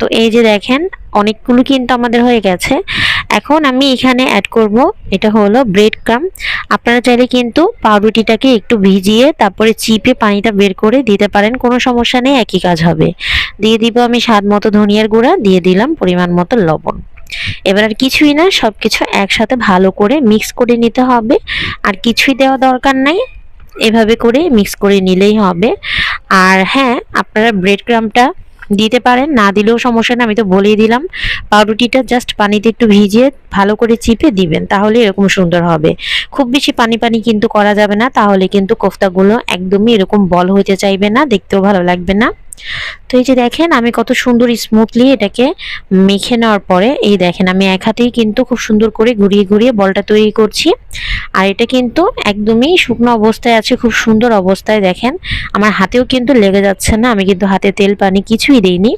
তো এই যে দেখেন, অনেকগুলো কিন্তু আমাদের হয়ে গেছে। এখন আমি এখানে অ্যাড করব, এটা হলো ব্রেড ক্রাম আপনারা চাইলে কিন্তু পাউরুটিটাকে একটু ভিজিয়ে তারপরে চিপে পানিটা বের করে দিতে পারেন, কোনো সমস্যা নেই, একই কাজ হবে। দিয়ে দিব আমি স্বাদ মতো ধনিয়ার গুঁড়া, দিয়ে দিলাম পরিমাণ মতো লবণ। এবার আর কিছুই না সব কিছু একসাথে ভালো করে মিক্স করে নিতে হবে। আর কিছুই দেওয়া দরকার নাই, এভাবে করে মিক্স করে নিলেই হবে। আর হ্যাঁ আপনারা ব্রেড ক্রামটা দিতে পারেন, না দিলেও সমস্যা না আমি তো বলেই দিলাম। পাউরুটিটা জাস্ট পানিতে একটু ভিজিয়ে ভালো করে চিপে দিবেন, তাহলে এরকম সুন্দর হবে। খুব বেশি পানি পানি কিন্তু করা যাবে না, তাহলে কিন্তু কোফতাগুলো একদমই এরকম বল হইতে চাইবে না, দেখতেও ভালো লাগবে না। তো এই যে দেখেন, আমি কত সুন্দর স্মুথলি এটাকে মেখে নেওয়ার পরে, এই দেখেন আমি এক হাতেই কিন্তু খুব সুন্দর করে ঘুরিয়ে ঘুরিয়ে বলটা তৈরি করছি। আর এটা কিন্তু একদমই শুকনো অবস্থায় আছে, খুব সুন্দর অবস্থায় দেখেন। আমার হাতেও কিন্তু লেগে যাচ্ছে না, আমি কিন্তু হাতে তেল পানি কিছুই দিইনি।